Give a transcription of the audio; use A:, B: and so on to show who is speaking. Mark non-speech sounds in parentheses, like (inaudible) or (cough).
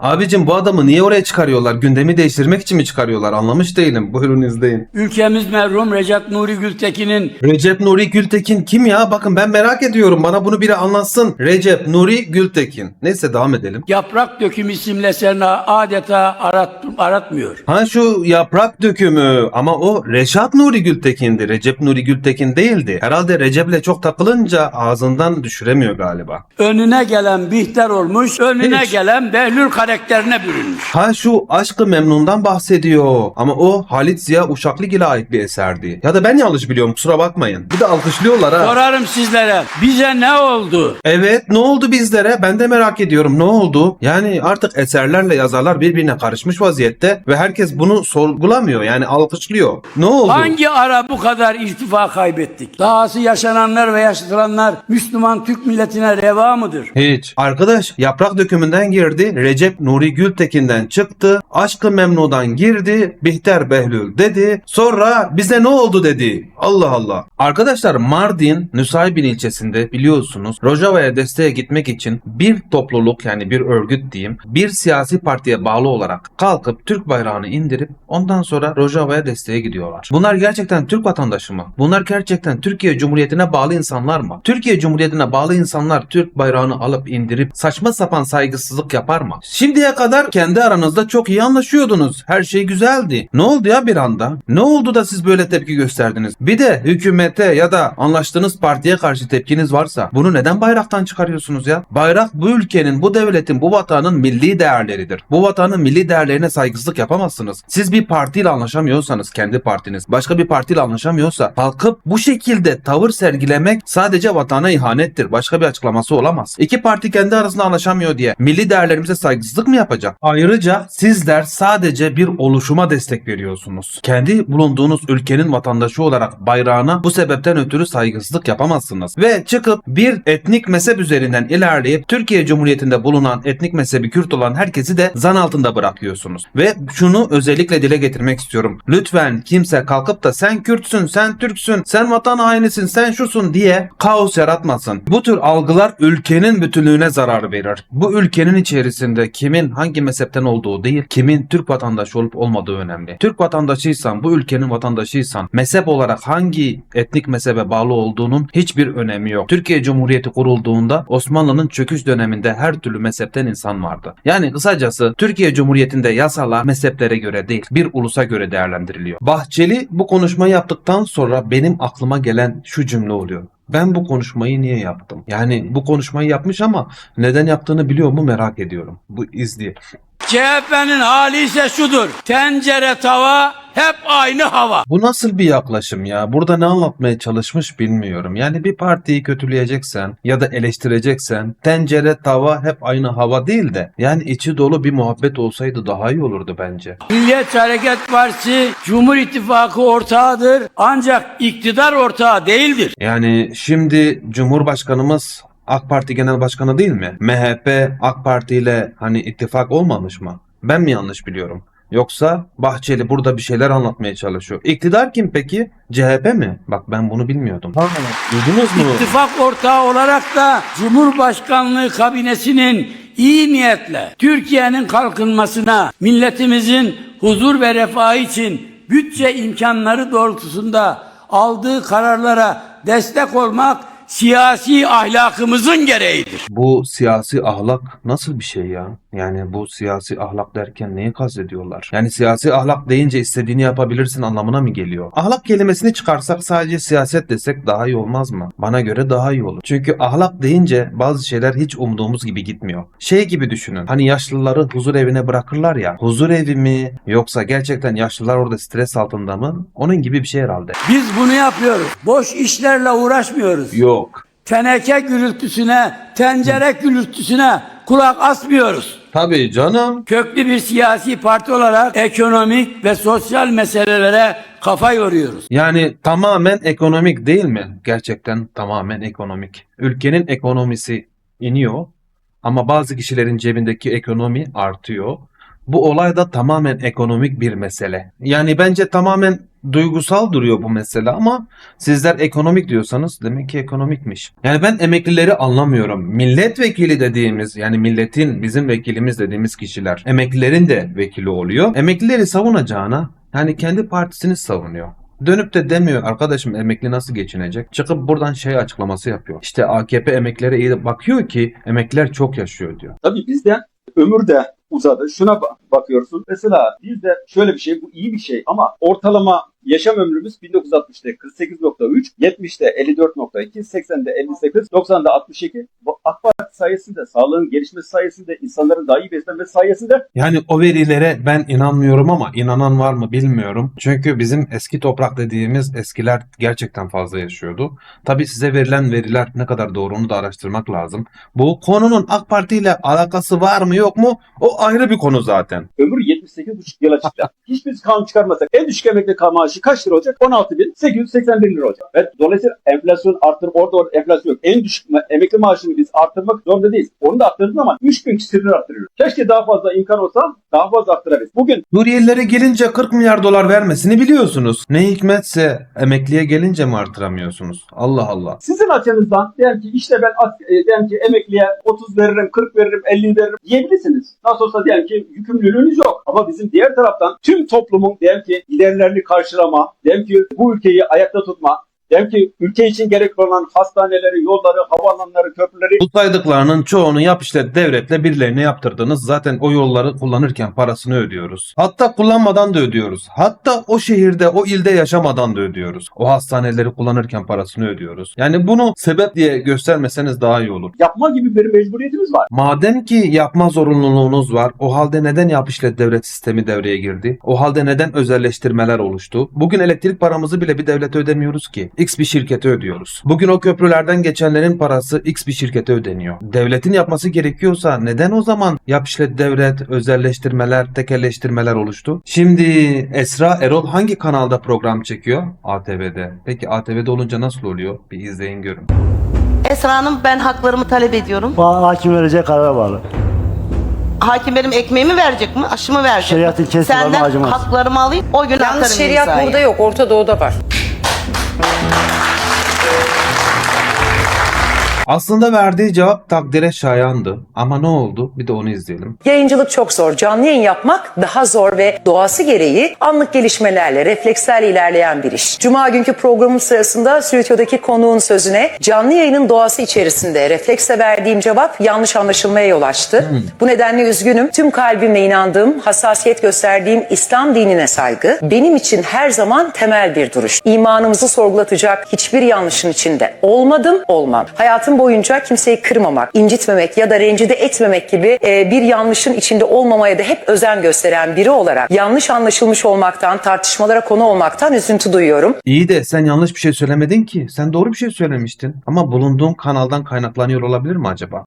A: Abicim bu adamı niye oraya çıkarıyorlar? Gündemi değiştirmek için mi çıkarıyorlar? Anlamış değilim. (laughs) Buyurun izleyin.
B: Ülkemiz merhum Recep Nuri Gültekin'in
A: Recep Nuri Gültekin kim ya? Bakın ben merak ediyorum. Bana bunu biri anlatsın. Recep Nuri Gültekin. Neyse devam edelim.
B: Yaprak Döküm isimli eserine adeta arat, aratmıyor.
A: Ha şu yaprak dökümü ama o Reşat Nuri Gültekin'di. Recep Nuri Gültekin değildi. Herhalde Recep'le çok takılınca ağzından düşüremiyor galiba.
B: Önüne gelen Bihter olmuş, önüne
A: Hiç.
B: gelen Behlül karakterine bürünmüş.
A: Ha şu Aşkı Memnun'dan bahsediyor. Ama o Halit Ziya Uşaklıgil'e ait bir eserdi. Ya da ben yanlış biliyorum kusura bakmayın. Bir de alkışlıyorlar ha.
B: Sorarım sizlere, bize ne oldu?
A: Evet ne oldu bizlere? Ben de merak ediyorum ne oldu? Yani artık eserlerle yazarlar birbirine karışmış vaziyette ve herkes bunu sorgulamıyor yani alkışlıyor. Ne oldu?
B: Hangi ara bu kadar irtifa kaybettik? Dahası yaşananlar ve yaşatılanlar Müslüman Türk milletine reva mıdır?
A: Hiç. Arkadaş yaprak dökümünden girdi. Recep Nuri Gültekin'den çıktı. Aşkı Memnu'dan girdi. Bihter Behlül dedi. Sonra bize ne oldu dedi. Allah Allah. Arkadaşlar Mardin Nusaybin ilçesinde biliyorsunuz Rojava'ya desteğe gitmek için bir topluluk yani bir örgüt diyeyim bir siyasi partiye bağlı olarak kalkıp Türk bayrağını indirip ondan sonra Rojava'ya desteğe gidiyorlar. Bunlar gerçekten Türk vatandaşı mı? Bunlar gerçekten Türkiye Cumhuriyeti'ne bağlı insanlar mı? Türkiye Cumhuriyeti'ne bağlı insanlar Türk bayrağını alıp indirip saçma sapan saygısızlık yapar mı? Şimdiye kadar kendi aranızda çok iyi anlaşıyordunuz. Her şey güzeldi. Ne oldu ya bir anda? Ne oldu da siz böyle tepki gösterdiniz? Bir de hükümete ya da anlaştığınız partiye karşı tepkiniz varsa bunu neden bayraktan çıkarıyorsunuz ya? Bayrak bu ülkenin, bu devletin, bu vatanın milli değerleridir. Bu vatanın milli değerlerine saygısızlık yapamazsınız. Siz bir partiyle anlaşamıyorsanız kendi partiniz başka bir partiyle anlaşamıyorsa kalkıp bu şekilde tavır sergilemek sadece vatana ihanettir. Başka bir açıklaması olamaz. İki parti kendi arasında anlaşamıyor diye milli değerlerimize saygısızlık mı yapacak? Ayrıca sizler sadece bir oluşuma destek veriyorsunuz. Kendi bulunduğunuz ülkenin vatandaşı olarak bayrağına bu sebepten ötürü saygısızlık yapamazsınız. Ve çıkıp bir etnik mezhep üzerinden ilerleyip Türkiye Cumhuriyeti'nde bulunan etnik mezhebi Kürt olan herkesi de zan altında bırakıyorsunuz. Ve şunu özellikle dile getirmek istiyorum. Lütfen kimse kalkıp da sen Kürtsün, sen Türksün, sen vatan hainisin, sen şusun diye kaos yaratmasın. Bu tür algılar ülkenin bütünlüğüne zarar verir. Bu ülkenin içerisinde kimin hangi mezhepten olduğu değil, kimin Türk vatandaşı olup olmadığı önemli. Türk vatandaşıysan, bu ülkenin vatandaşıysan, mezhep olarak hangi etnik mezhebe bağlı olduğunun hiçbir önemi yok. Türkiye Cumhuriyeti kurulduğunda Osmanlı'nın çöküş döneminde her türlü mezhepten insan vardı. Yani kısacası Türkiye Cumhuriyeti'nde yasalar mezheplere göre değil, bir ulusa göre değerlendiriliyor. Bahçeli bu konuşmayı yaptıktan sonra benim aklıma gelen şu cümle oluyor. Ben bu konuşmayı niye yaptım? Yani bu konuşmayı yapmış ama neden yaptığını biliyor mu merak ediyorum. Bu izli.
B: CHP'nin hali ise şudur. Tencere tava hep aynı hava.
A: Bu nasıl bir yaklaşım ya? Burada ne anlatmaya çalışmış bilmiyorum. Yani bir partiyi kötüleyeceksen ya da eleştireceksen tencere tava hep aynı hava değil de yani içi dolu bir muhabbet olsaydı daha iyi olurdu bence.
B: Milliyetçi Hareket Partisi Cumhur İttifakı ortağıdır ancak iktidar ortağı değildir.
A: Yani şimdi Cumhurbaşkanımız AK Parti Genel Başkanı değil mi? MHP AK Parti ile hani ittifak olmamış mı? Ben mi yanlış biliyorum? Yoksa Bahçeli burada bir şeyler anlatmaya çalışıyor. İktidar kim peki? CHP mi? Bak ben bunu bilmiyordum. Duydunuz mu?
B: İttifak ortağı olarak da Cumhurbaşkanlığı kabinesinin iyi niyetle Türkiye'nin kalkınmasına, milletimizin huzur ve refahı için bütçe imkanları doğrultusunda aldığı kararlara destek olmak siyasi ahlakımızın gereğidir.
A: Bu siyasi ahlak nasıl bir şey ya? Yani bu siyasi ahlak derken neyi kastediyorlar? Yani siyasi ahlak deyince istediğini yapabilirsin anlamına mı geliyor? Ahlak kelimesini çıkarsak sadece siyaset desek daha iyi olmaz mı? Bana göre daha iyi olur. Çünkü ahlak deyince bazı şeyler hiç umduğumuz gibi gitmiyor. Şey gibi düşünün. Hani yaşlıları huzur evine bırakırlar ya. Huzur evi mi? Yoksa gerçekten yaşlılar orada stres altında mı? Onun gibi bir şey herhalde.
B: Biz bunu yapıyoruz. Boş işlerle uğraşmıyoruz.
A: Yok.
B: Teneke gürültüsüne, tencere gürültüsüne kulak asmıyoruz.
A: Tabii canım.
B: Köklü bir siyasi parti olarak ekonomik ve sosyal meselelere kafa yoruyoruz.
A: Yani tamamen ekonomik değil mi? Gerçekten tamamen ekonomik. Ülkenin ekonomisi iniyor ama bazı kişilerin cebindeki ekonomi artıyor. Bu olay da tamamen ekonomik bir mesele. Yani bence tamamen duygusal duruyor bu mesele ama sizler ekonomik diyorsanız demek ki ekonomikmiş. Yani ben emeklileri anlamıyorum. Milletvekili dediğimiz yani milletin bizim vekilimiz dediğimiz kişiler emeklilerin de vekili oluyor. Emeklileri savunacağına yani kendi partisini savunuyor. Dönüp de demiyor arkadaşım emekli nasıl geçinecek? Çıkıp buradan şey açıklaması yapıyor. İşte AKP emeklilere iyi bakıyor ki emekliler çok yaşıyor diyor.
C: Tabii bizde ömür de uzadı. Şuna ba- bakıyorsun. Mesela bizde şöyle bir şey, bu iyi bir şey ama ortalama yaşam ömrümüz 1960'da 48.3, 70'te 54.2, 80'de 58, 90'da 62. AK Parti sayesinde, sağlığın gelişmesi sayesinde, insanların daha iyi beslenmesi sayesinde
A: Yani o verilere ben inanmıyorum ama inanan var mı bilmiyorum. Çünkü bizim eski toprak dediğimiz eskiler gerçekten fazla yaşıyordu. Tabii size verilen veriler ne kadar doğru onu da araştırmak lazım. Bu konunun AK Parti ile alakası var mı yok mu? O ayrı bir konu zaten.
C: ömür 78,5 yıla çıktı. (laughs) Hiçbir kanun çıkarmasak en düşük emekli maaşı kaç lira olacak? 16.881 lira olacak. Ve dolayısıyla enflasyon arttırıp orada orada enflasyon yok. En düşük emekli maaşını biz arttırmak zorunda değiliz. Onu da arttırdık ama 3000 küsür lira arttırıyoruz. Keşke daha fazla imkan olsa daha fazla arttırabiliriz. Bugün
A: Suriyelilere gelince 40 milyar dolar vermesini biliyorsunuz. Ne hikmetse emekliye gelince mi artıramıyorsunuz? Allah Allah.
C: sizin açınızdan diyelim ki işte ben e, diyelim ki emekliye 30 veririm, 40 veririm, 50 veririm diyebilirsiniz. Nasıl olsa diyelim ki yükümlülüğünüz yok. Ama bizim diğer taraftan tüm toplumun diyelim ki giderlerini karşılama, diyelim ki bu ülkeyi ayakta tutma, diyelim ki ülke için gerekli olan hastaneleri, yolları, havaalanları, köprüleri
A: Bu saydıklarının çoğunu yap işlet devletle birilerine yaptırdınız. Zaten o yolları kullanırken parasını ödüyoruz. Hatta kullanmadan da ödüyoruz. Hatta o şehirde, o ilde yaşamadan da ödüyoruz. O hastaneleri kullanırken parasını ödüyoruz. Yani bunu sebep diye göstermeseniz daha iyi olur.
C: yapma gibi bir mecburiyetimiz var.
A: Madem ki yapma zorunluluğunuz var, o halde neden yap işlet devlet sistemi devreye girdi? O halde neden özelleştirmeler oluştu? Bugün elektrik paramızı bile bir devlete ödemiyoruz ki. X bir şirkete ödüyoruz. Bugün o köprülerden geçenlerin parası X bir şirkete ödeniyor. Devletin yapması gerekiyorsa neden o zaman yap işlet devlet, özelleştirmeler, tekelleştirmeler oluştu? Şimdi Esra Erol hangi kanalda program çekiyor? ATV'de. Peki ATV'de olunca nasıl oluyor? Bir izleyin görün.
D: Esra Hanım ben haklarımı talep ediyorum.
E: Bu hakim verecek karara bağlı.
D: Hakim benim ekmeğimi verecek mi? Aşımı verecek mi?
E: Şeriatın kesin var mı,
D: Senden
E: acımaz.
D: haklarımı alayım. O gün atarım
F: Yalnız şeriat
D: imzayı.
F: burada yok. Orta Doğu'da var.
A: Aslında verdiği cevap takdire şayandı. Ama ne oldu? Bir de onu izleyelim.
F: Yayıncılık çok zor. Canlı yayın yapmak daha zor ve doğası gereği anlık gelişmelerle, reflekslerle ilerleyen bir iş. Cuma günkü programım sırasında stüdyodaki konuğun sözüne canlı yayının doğası içerisinde refleksle verdiğim cevap yanlış anlaşılmaya yol açtı. Bu nedenle üzgünüm. Tüm kalbimle inandığım, hassasiyet gösterdiğim İslam dinine saygı benim için her zaman temel bir duruş. İmanımızı sorgulatacak hiçbir yanlışın içinde olmadım, olmam. Hayatım boyunca kimseyi kırmamak, incitmemek ya da rencide etmemek gibi e, bir yanlışın içinde olmamaya da hep özen gösteren biri olarak yanlış anlaşılmış olmaktan, tartışmalara konu olmaktan üzüntü duyuyorum.
A: İyi de sen yanlış bir şey söylemedin ki. Sen doğru bir şey söylemiştin. Ama bulunduğun kanaldan kaynaklanıyor olabilir mi acaba?